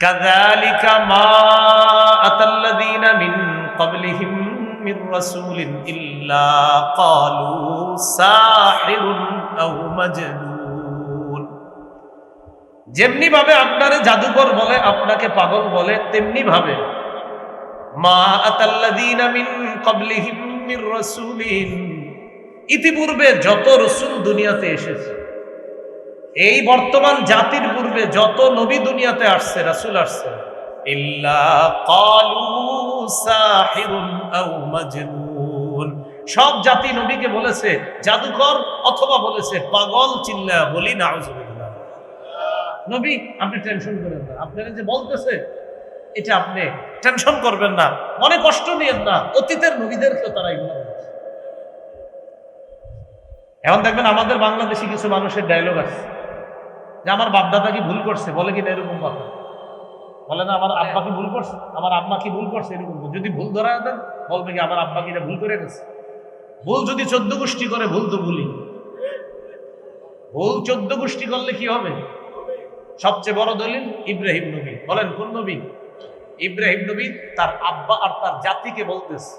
কাযালিকা মা আতাল্লাযীনা মিন ক্বাবলিহিম মির রাসূলিন ইল্লা ক্বালু সাহিরুন আও মাজনুন যেমনি ভাবে আপনার জাদুকর বলে, আপনাকে পাগল বলে, তেমনি ভাবে মা আতাল্লাযীনা মিন ক্বাবলিহিম মির ইতিপূর্বে যত রসুল দুনিয়াতে এসেছে এই বর্তমান জাতির পূর্বে যত নবী দুনিয়াতে আসছে, রাসূল আসছে সব জাতি নবীকে বলেছে, জাদুকর অথবা বলেছে, পাগল চিল্লা বলি নাউজুবিল্লাহ নবী, আপনি টেনশন করেন না। আপনারা যে বলতেছে, এটা আপনি টেনশন করবেন না। মনে কষ্ট নিয়েন না। অতীতের নবীদেরকে তারা এগুলো। এখন দেখবেন আমাদের বাংলাদেশি কিছু মানুষের ডায়লগ আছে যে আমার বাপদাদা কি ভুল করছে? বলে কিনা এরকম কথা? বলে না, আমার আব্বা কি ভুল করছে? আমার আম্মা কি ভুল করছে এরকম যদি ভুল ধরা দেন, বলবে কি, আমার আব্বা কিনা ভুল করে গেছে। ভুল যদি চোদ্দ গোষ্ঠী করে, ভুল তো ভুলই। ভুল চোদ্দ গোষ্ঠী করলে কি হবে? সবচেয়ে বড় দলিল ইব্রাহিম নবী। বলেন, কোন নবী? ইব্রাহিম নবী তার আব্বা আর তার জাতিকে বলতেছে।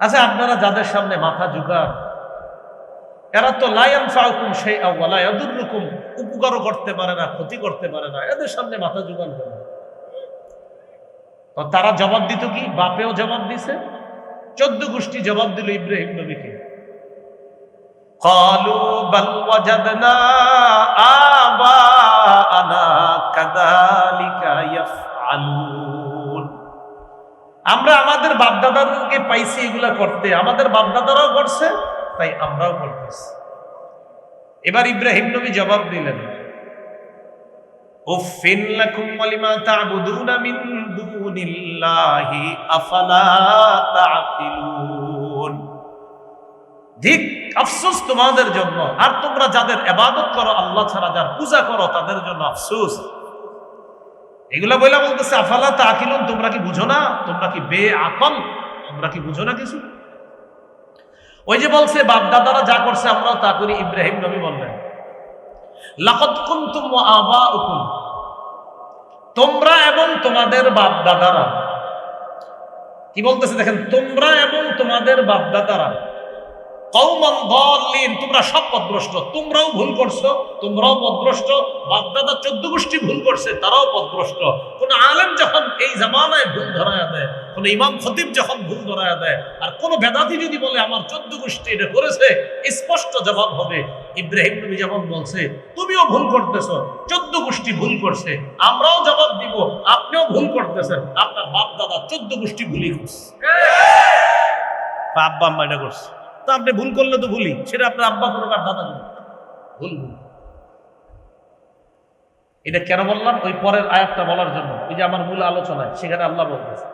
আচ্ছা আপনারা যাদের সামনে মাথা ঝুঁকান এরা তো লায়ান ফাউকুম সেই আওয়ালা ইয়াদুররুকুম উপকারও করতে পারে না ক্ষতি করতে পারে না এদের সামনে মাথা ঝুঁকান কেন তো তারা জবাব দিত কি বাপেও জবাব দিছে চোদ্দ গোষ্ঠী জবাব দিল ইব্রাহিম নবীকে قالوا بل وجدنا آباءنا كذلك يفعلون আমরা আমাদের বাপদাদাদেরকে পাইছি এগুলা করতে আমাদের বাপদাদারাও করছে তাই আমরাও করতেছি এবার ইব্রাহিম নবী জবাব দিলেন উফিন লাকুম ওয়ালিমা তা'বুদুনা মিন দুনিল্লাহি আফালা তা'কিলুন? ধিক আফসোস তোমাদের জন্য, আর তোমরা যাদের এবাদত করো, আল্লাহ ছাড়া যার পূজা করো, তাদের জন্য আফসোস। এগুলা বইলা বলতেছে, আফালা তাকিলুন? তোমরা কি বুঝো না? তোমরা কি বে আকল তোমরা কি বুঝো না কিছু? ওই যে বলছে, বাপদাদারা যা করছে, আমরাও তা করি, ইব্রাহিম নবী বললেন। লাকত ওয়া আবাউকুম। তোমরা এবং তোমাদের বাপদাদারা। কি বলতেছে দেখেন, তোমরা এবং তোমাদের বাপ দাদারা কৌমান দলিন তোমরা সব পদভ্রষ্ট। তোমরাও ভুল করছ, তোমরাও পদভ্রষ্ট। বাপদাদা চোদ্দ গোষ্ঠী ভুল করছে, তারাও পদভ্রষ্ট। কোন আলেম যখন এই জামানায় ভুল ধরায় দেয়, কোন ইমাম খতিব যখন ভুল ধরায় দেয়, আর কোন বেদাতি যদি বলে, আমার চোদ্দ গোষ্ঠী এটা করেছে স্পষ্ট জবাব হবে, ইব্রাহিম নবী যেমন বলছে, তুমিও ভুল করতেছো, চোদ্দ গোষ্ঠী ভুল করছে, আমরাও জবাব দিব, আপনিও ভুল করতেছেন, আপনার বাপ দাদা চোদ্দ গোষ্ঠী ভুলই করছে। আব্বা আম্মা এটা করছে। তো আপনি ভুল করলে তো ভুলি সেটা আপনার আব্বা করুক আর দাদা করুক ভুল ভুল। এটা কেন বললাম? ওই পরের আয়াতটা বলার জন্য। ওই যে আমার মূল আলোচনায়, সেখানে আল্লাহ বলতেছে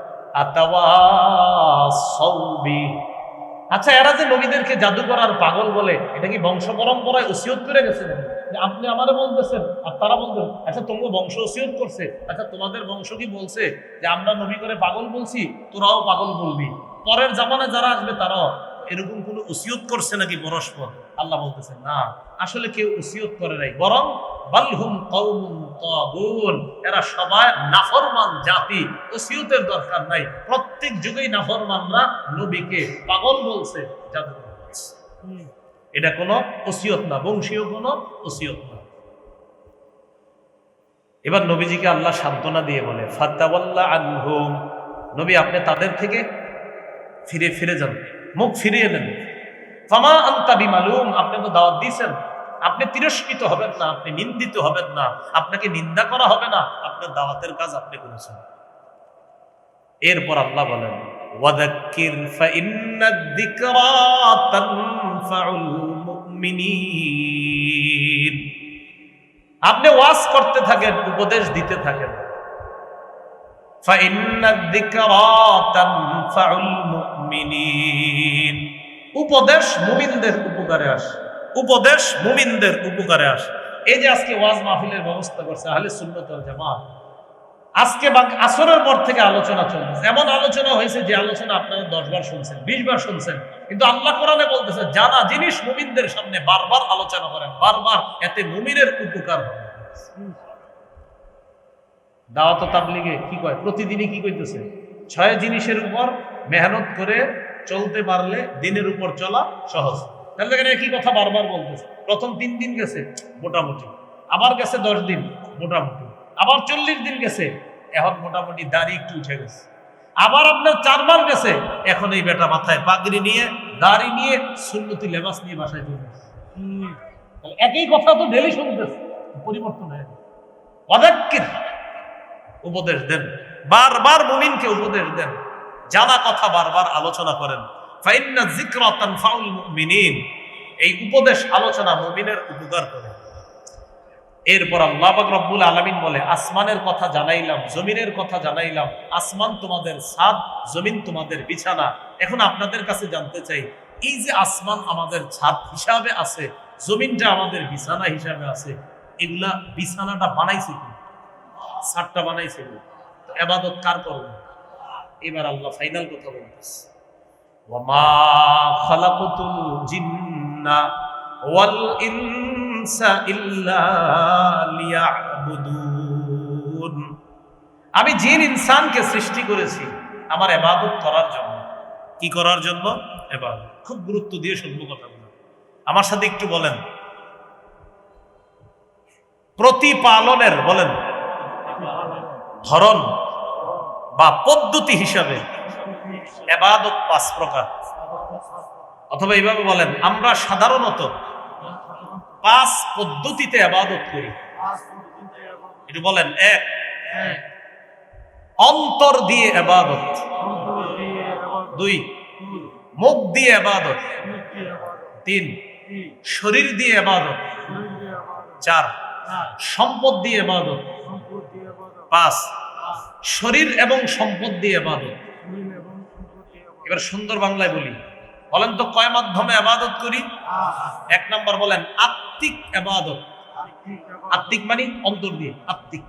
আচ্ছা এরা যে নবীদেরকে জাদু করার পাগল বলে, এটা কি বংশ পরম্পরায় ওসিয়ত করে গেছে আপনি আমারে বলতেছেন, আর তারা বলতেন আচ্ছা তোমার বংশ ওসিয়ত করছে। আচ্ছা তোমাদের বংশ কি বলছে? যে আমরা নবী করে পাগল বলছি, তোরাও পাগল বলবি। পরের জামানায় যারা আসবে, তারাও। এরকম কোন ওসিয়ত করছে নাকি পরস্পর? আল্লাহ বলতেছেন না, আসলে কেউ ওসিয়ত করে নাই। বরং বালহুম কওমুন এরা সবাই নাফরমান জাতি, ওসিয়তের দরকার নাই। প্রত্যেক যুগেই নাফরমানরা নবীকে পাগল বলছে বলছে। এটা কোনো ওসিয়ত না, বংশীয় কোনো ওসিয়ত না। এবার নবীজিকে আল্লাহ সান্ত্বনা দিয়ে বলে ফাত্তাওয়াল্লা আনহুম। নবী, আপনি তাদের থেকে ফিরে ফিরে যান। মুখ ফিরিয়ে নেন। ফামা আন্তা বিমালুম, আপনি তো দাওয়াত দিয়েছেন। আপনি তিরস্কৃত হবেন না, আপনি নিন্দিত হবেন না, আপনাকে নিন্দা করা হবে না, আপনার দাওয়াতের কাজ আপনি করেছেন। এরপর আল্লাহ বলেন আপনি ওয়াজ করতে থাকেন, উপদেশ দিতে থাকেন। ফাইন্নাদ যিকরা তানফাউল মুমিনিন। উপদেশ মুমিনদের উপকারে আসে। উপদেশ মুমিনদের উপকারে আসে। এই যে আজকে ওয়াজ মাহফিলের ব্যবস্থা করছে আহলে সুন্নত জামাত, আজকে আসরের পর থেকে আলোচনা চলতেছে। এমন আলোচনা হয়েছে যে আলোচনা আপনারা দশ বার শুনছেন, বিশ বার শুনছেন। কিন্তু আল্লাহ কোরআনে বলতেছে, জানা জিনিস মুমিনদের সামনে বারবার আলোচনা করেন, বারবার। এতে মুমিনের উপকার দাওয়াত তাবলিগে কি কয়? প্রতিদিনই কি কইতেছে? ছয় জিনিসের উপর মেহনত করে চলতে পারলে দিনের উপর চলা সহজ। তাহলে এখানে কি কথা বারবার বলতেছে। প্রথম তিন দিন গেছে, মোটামুটি। আবার গেছে দশ দিন, মোটামুটি। আবার চল্লিশ দিন গেছে, এখন মোটামুটি দাড়ি একটু উঠে গেছে। আবার আপনার চারবার গেছে, এখন এই বেটা মাথায় পাগড়ি নিয়ে, দাড়ি নিয়ে, সুন্নতি লেবাস নিয়ে বাসায় চলে। একই কথা তো ডেলি শুনতেছে। পরিবর্তন হয় অদাক্কির উপদেশ দেন। বারবার মুমিনকে উপদেশ দেন। জানা কথা বারবার আলোচনা করেন, ফাইন্না যিকরা তানফাউল মুমিনিন, এই উপদেশ আলোচনা মুমিনের উপকার করে। এরপর আল্লাহবাক রব্বুল আলামিন বলে, আসমানের কথা জানাইলাম, জমিনের কথা জানাইলাম, আসমান তোমাদের ছাদ, জমিন তোমাদের বিছানা। এখন আপনাদের কাছে জানতে চাই, এই যে আসমান আমাদের ছাদ হিসাবে আছে, জমিনটা আমাদের বিছানা হিসাবে আছে, এগুলা বিছানাটা বানাইছে কি? ছাদটা বানাইছে এবাদত কার করবে? এবার আল্লাহ ফাইনাল কথা বলতেছে। খালাকুতুল জিন্না ওয়াল ইনসা ইল্লা লিয়াবুদুন। আমি জিন ইনসানকে সৃষ্টি করেছি আমার এবাদত করার জন্য। কি করার জন্য? এবাদত খুব গুরুত্ব দিয়ে শুনব কথাগুলো। আমার সাথে একটু বলেন। প্রতিপালনের বলেন। ধরন। বা পদ্ধতি হিসাবে এবাদত পাঁচ প্রকার। অথবা এইভাবে বলেন, আমরা সাধারণত পাঁচ পদ্ধতিতে আবাদত করি। একটু বলেন, এক, অন্তর দিয়ে আবাদত দুই, মুখ দিয়ে আবাদত তিন, শরীর দিয়ে আবাদত চার, সম্পদ দিয়ে আবাদত পাঁচ শরীর এবং সম্পদ দিয়ে আবাদত এবার সুন্দর বাংলায় বলি। বলেন তো, কয় মাধ্যমে আবাদত করি? এক নাম্বার বলেন, আত্মিক আবাদত আত্মিক মানে অন্তর দিয়ে, আত্মিক।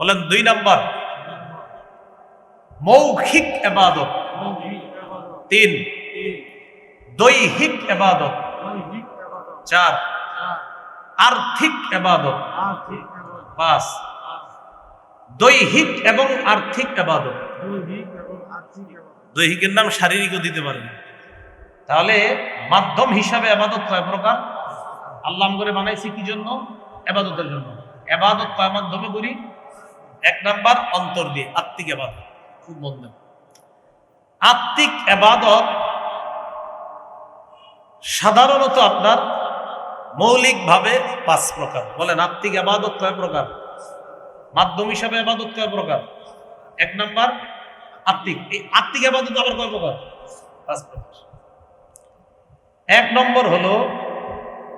বলেন দুই নাম্বার, মৌখিক আবাদত তিন, দৈহিক আবাদত চার, আর্থিক আবাদত পাঁচ দৈহিক এবং আর্থিক আবাদত। দৈহিকের নাম শারীরিকও দিতে পারেন তাহলে মাধ্যম হিসাবে আবাদত কয় প্রকার? আল্লাহ করে বানাইছি কি জন্য? আবাদতের জন্য। আবাদত কয় মাধ্যমে করি? এক নাম্বার অন্তর দিয়ে আত্মিক আবাদত। খুব মন দেন আত্মিক আবাদত সাধারণত আপনার মৌলিকভাবে পাঁচ প্রকার। বলেন আত্মিক আবাদত কয় প্রকার? মাধ্যম হিসাবে আবাদত কয় প্রকার। এক নাম্বার, আত্মিক। এই আত্মিক আবাদত আবার কয় প্রকার? পাঁচ প্রকার। এক নম্বর হলো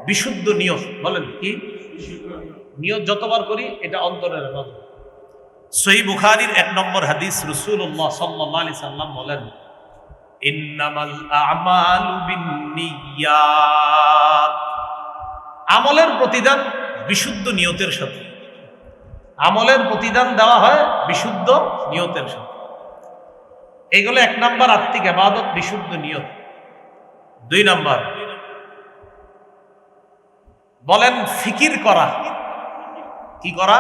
বিশুদ্ধ নিয়ত। বলেন কি? নিয়ত যতবার করি, এটা অন্তরের আবাদত সহি বুখারীর এক নম্বর হাদিস রসুল্লাহ সাল্লাহ আলি সাল্লাম বলেন আমলের প্রতিদান বিশুদ্ধ নিয়তের সাথে। আমলের প্রতিদান দেওয়া হয় বিশুদ্ধ নিয়তের সাথে। এগুলো এক নাম্বার আত্মিক আবাদত, বিশুদ্ধ নিয়ত। দুই নাম্বার, বলেন ফিকির করা। কি করা?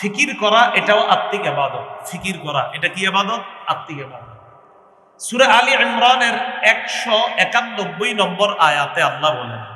ফিকির করা, এটাও আত্মিক আবাদত। ফিকির করা, এটা কি আবাদত? আত্মিক আবাদত। সুরে আলী ইমরানের একশো একানব্বই নম্বর আয়াতে আল্লাহ বলেন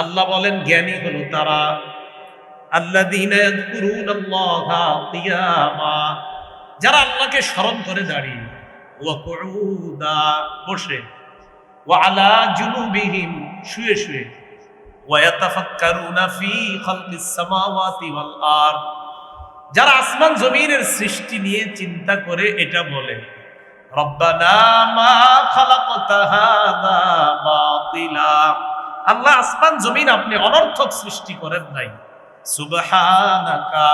আল্লাহ বলেন, জ্ঞানী হলো তারা। কিয়ামা। যারা আল্লাহকে স্মরণ করে দাঁড়িয়ে বসে, ওয়া আলা জুনুবিহিম শুয়ে শুয়ে যারা আসমান জমিনের সৃষ্টি নিয়ে চিন্তা করে এটা বলে, রব্বানা মা খালাকতা আল্লাহ আসমান, জমিন আপনি অনর্থক সৃষ্টি করেন নাই। সুবহানাকা,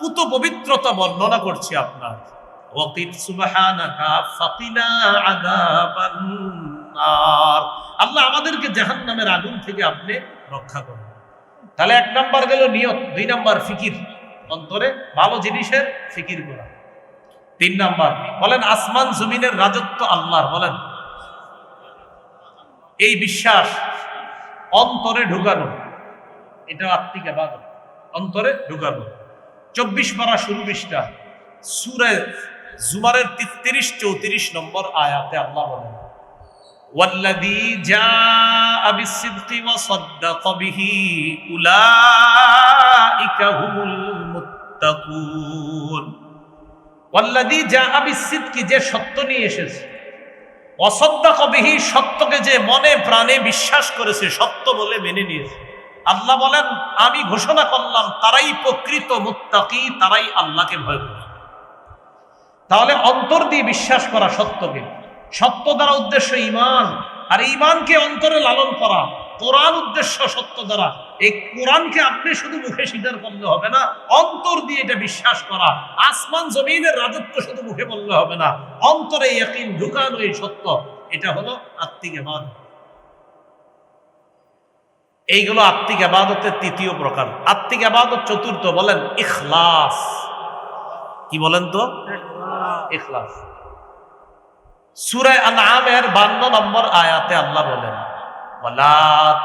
পুত পবিত্রতা বর্ণনা করছি আপনার। ওয়াকির সুবহানাকা ফাকিনা আযাবান নার। আল্লাহ আমাদেরকে জাহান্নামের আগুন থেকে আপনি রক্ষা করুন। তাহলে এক নাম্বার গেল নিয়ত, দুই নাম্বার ফিকির। অন্তরে ভালো জিনিসের ফিকির করা। তিন নাম্বার, বলেন আসমান, জমিনের রাজত্ব আল্লাহর, বলেন। এই বিশ্বাস অন্তরে ঢুকানো এটা আত্মিক আবাদত অন্তরে ঢুকানো চব্বিশ পারা শুরু বিশটা সুরে জুমারের তিরিশ চৌত্রিশ নম্বর আয়াতে আল্লাহ বলেন والذي جاء بالصدق وصدق به أولئك هم المتقون والذي جاء بالصدق যে সত্য নিয়ে এসেছে অসদ্দাক কবিহি সত্যকে যে মনে প্রাণে বিশ্বাস করেছে, সত্য বলে মেনে নিয়েছে। আল্লাহ বলেন, আমি ঘোষণা করলাম, তারাই প্রকৃত মুত্তাকি, তারাই আল্লাহকে ভয় করে তাহলে অন্তর দিয়ে বিশ্বাস করা সত্যকে। সত্য দ্বারা উদ্দেশ্য ইমান, আর ইমানকে অন্তরে লালন করা। কোরআন উদ্দেশ্য সত্য দ্বারা। এই কোরআনকে আপনি শুধু মুখে স্বীকার করলে হবে না, অন্তর দিয়ে এটা বিশ্বাস করা। আসমান জমিনের রাজত্ব শুধু মুখে বললে হবে না, অন্তরে ইয়াকিন ঢুকানো এই সত্য, এটা হলো আত্মিক এবাদত এইগুলো আত্মিক আবাদতের তৃতীয় প্রকার। আত্মিক আবাদত চতুর্থ বলেন ইখলাস। কি বলেন তো? ইখলাস। সুরায় আনআমের 52 নম্বর আয়াতে আল্লাহ বলেন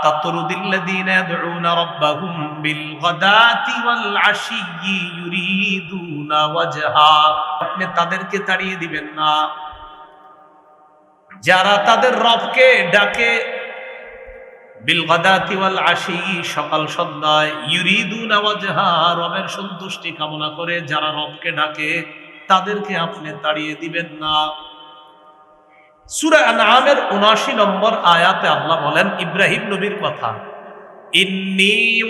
তাতরুদিল্লাযীনা ইয়াদউনা রাব্বাহুম বিল গাদাতি ওয়াল আশিয়্যি ইউরিদুনা ওয়াজহা। আপনি তাদেরকে তাড়িয়ে দিবেন না। যারা তাদের রবকে ডাকে বিল গাদাতি ওয়াল আশি সকাল সন্ধ্যায় ইউরিদুনা ওয়াজহা, রবের সন্তুষ্টি কামনা করে যারা রবকে ডাকে, তাদেরকে আপনি তাড়িয়ে দিবেন না। সুরা 79 নম্বর আয়াতে আল্লাহ বলেন, ইব্রাহিম নবীর কথা, ইন্নী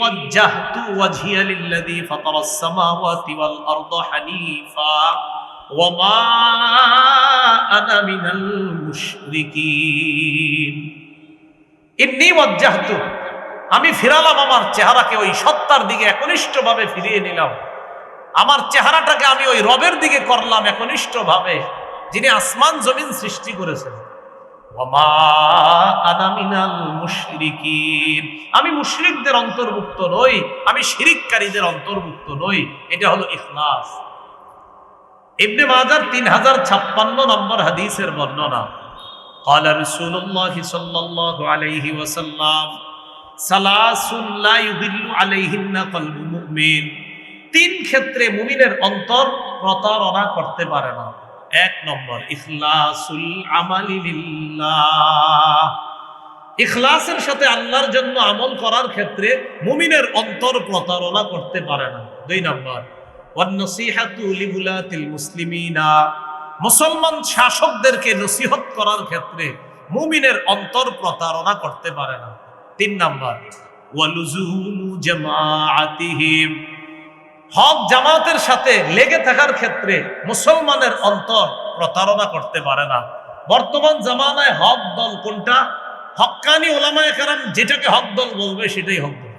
ইন্নী আমি ফিরালাম আমার চেহারাকে ওই সত্তার দিকে একনিষ্ঠভাবে ফিরিয়ে নিলাম। আমার চেহারাটাকে আমি ওই রবের দিকে করলাম একনিষ্ঠভাবে। যিনি আসমান জমিন সৃষ্টি করেছেন ওয়ামা আনা মিনাল মুশরিকিন আমি মুশরিকদের অন্তর্ভুক্ত নই আমি শিরিককারীদের অন্তর্ভুক্ত নই এটা হলো ইখলাস ইবনে মাজার তিন হাজার ছাপ্পান্ন নম্বর হাদিসের বর্ণনা قال رسول الله صلى الله عليه وسلم ثلاث لا يضل عليهن قلب مؤمن তিন ক্ষেত্রে মুমিনের অন্তর প্রতারণা করতে পারে না এক নম্বর, ইখলাসুল আমালিল্লাহ ইখলাসের সাথে আল্লাহর জন্য আমল করার ক্ষেত্রে মুমিনের অন্তর প্রতারণা করতে পারে না। দুই নম্বর মুসলিমিনা। মুসলমান শাসকদেরকে নসিহত করার ক্ষেত্রে মুমিনের অন্তর প্রতারণা করতে পারে না। তিন নম্বর ওয়ালুজুমু জামাআতিহিম। হক জামাতের সাথে লেগে থাকার ক্ষেত্রে মুসলমানের অন্তর প্রতারণা করতে পারে না। বর্তমান জামানায় হক দল কোনটা? হক্কানি ওলামায় কারাম যেটাকে হক দল বলবে সেটাই হক দল।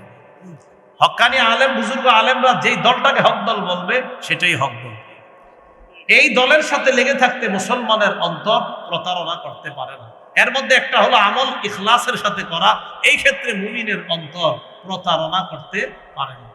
হক্কানি আলেম, বুজুর্গ আলেমরা যেই দলটাকে হক দল বলবে সেটাই হক দল। এই দলের সাথে লেগে থাকতে মুসলমানের অন্তর প্রতারণা করতে পারে না। এর মধ্যে একটা হলো আমল ইখলাসের সাথে করা। এই ক্ষেত্রে মুমিনের অন্তর প্রতারণা করতে পারে না।